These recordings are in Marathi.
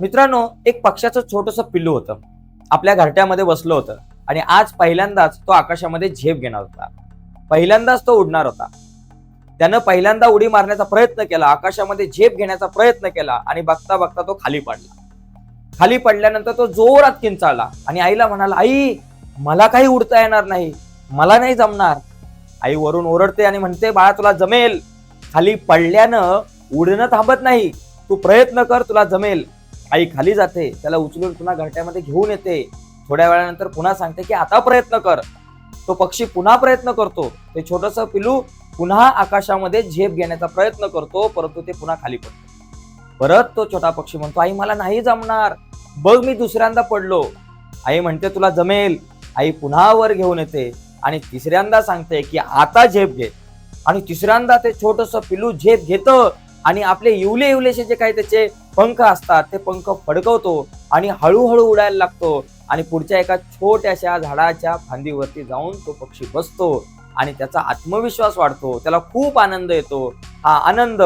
मित्रांनो एक पक्षाचं छोटस पिल्लू होतं. आपल्या घरट्यामध्ये बसलं होतं आणि आज पहिल्यांदाच तो आकाशामध्ये झेप घेणार होता. पहिल्यांदाच तो उडणार होता. त्यानं पहिल्यांदा उडी मारण्याचा प्रयत्न केला आकाशामध्ये झेप घेण्याचा प्रयत्न केला आणि बघता बघता तो खाली पडला. खाली पडल्यानंतर तो जोरात किंचाळला आणि आईला म्हणाला आई मला काही उडता येणार नाही मला नाही जमणार. आई वरून ओरडते आणि म्हणते बाळा तुला जमेल. खाली पडल्यानं उडणं थांबत नाही. तू प्रयत्न कर तुला जमेल. आई खाली जाते त्याला उचलून पुन्हा घरट्यामध्ये घेऊन येते. थोड्या वेळानंतर पुन्हा सांगते की आता प्रयत्न कर. तो पक्षी पुन्हा प्रयत्न करतो. ते छोटस पिलू पुन्हा आकाशामध्ये झेप घेण्याचा प्रयत्न करतो परंतु ते पुन्हा खाली पडतो. परत तो छोटा पक्षी म्हणतो आई मला नाही जमणार. बघ मी दुसऱ्यांदा पडलो. आई म्हणते तुला जमेल. आई पुन्हा वर घेऊन येते आणि तिसऱ्यांदा सांगते की आता झेप घे. आणि तिसऱ्यांदा ते छोटस पिलू झेप घेतं आणि आपले इवले इवलेसे जे काही त्याचे पंख असतात ते पंख फडकवतो आणि हळूहळू उडायला लागतो आणि पुढच्या एका छोट्याशा झाडाच्या फांदीवरती जाऊन तो पक्षी बसतो आणि त्याचा आत्मविश्वास वाढतो. त्याला खूप आनंद येतो. हा आनंद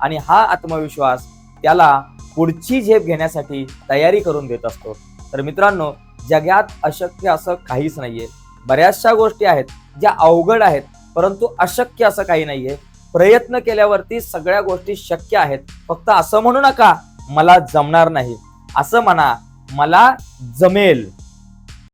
आणि हा आत्मविश्वास त्याला पुढची झेप घेण्यासाठी तयारी करून देत असतो. तर मित्रांनो जगात अशक्य असं काहीच नाहीये. बऱ्याचशा गोष्टी आहेत ज्या अवघड आहेत परंतु अशक्य असं काही नाहीये. प्रयत्न केल्यावरती सगळ्या गोष्टी शक्य आहेत. फक्त असं म्हणू नका मला जमणार नाही. असं म्हणा मला जमेल.